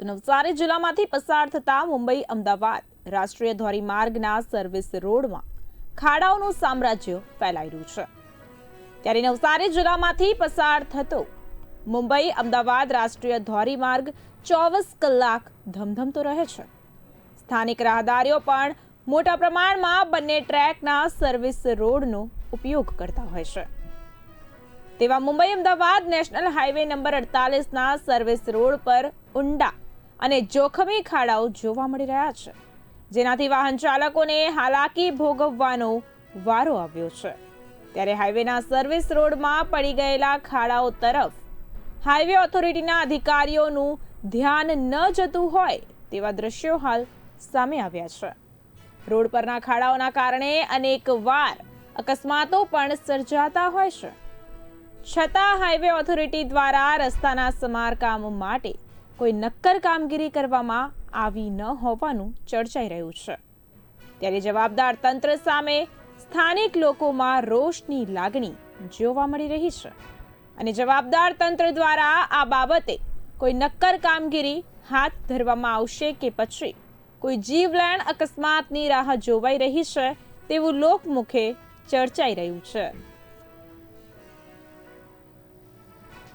તો નવસારી જિલ્લામાંથી પસાર થતા મુંબઈ, અમદાવાદ રાષ્ટ્રીય ધોરીમાર્ગના સર્વિસ રોડમાં ખાડાઓનું સામ્રાજ્ય રહ્યું છે. ત્યારે નવસારી જિલ્લામાંથી પસાર થતો મુંબઈ, અમદાવાદ રાષ્ટ્રીય ધોરીમાર્ગ ચોવીસ કલાક ધમધમતો રહે છે. સ્થાનિક રાહદારીઓ પણ મોટા પ્રમાણમાં બંને ટ્રેકના સર્વિસ રોડનો ઉપયોગ કરતા હોય છે. તેવા Mumbai, Ahmedabad national highway number અડતાલીસના service road પર ઊંડા અને જોખમી ખાડાઓ જોવા મળી રહ્યા છે. જેનાથી વાહન ચાલકોને હાલાકી ભોગવવાનો વારો આવ્યો છે. ત્યારે હાઈવેના સર્વિસ રોડમાં પડી ગયેલા ખાડાઓ તરફ હાઈવે ઓથોરિટીના અધિકારીઓનું ધ્યાન ન જતું હોય તેવા દ્રશ્યો હાલ સામે આવ્યા છે. રોડ પરના ખાડાઓના કારણે અનેક વાર અકસ્માતો પણ સર્જાતા હોય છે. છતાં હાઈવે ઓથોરિટી દ્વારા રસ્તાના સમારકામ માટે કોઈ નક્કર કામગીરી કરવામાં આવી ન હોવાનું ચર્ચાઈ રહ્યું છે. ત્યારે જવાબદાર તંત્ર સામે સ્થાનિક લોકોમાં રોષની લાગણી જોવા મળી રહી છે. અને જવાબદાર તંત્ર દ્વારા આ બાબતે કોઈ નક્કર કામગીરી હાથ ધરવામાં આવશે કે પછી કોઈ જીવલેણ અકસ્માતની રાહ જોવાઈ રહી છે તેવું લોકમુખે ચર્ચાઈ રહ્યું છે.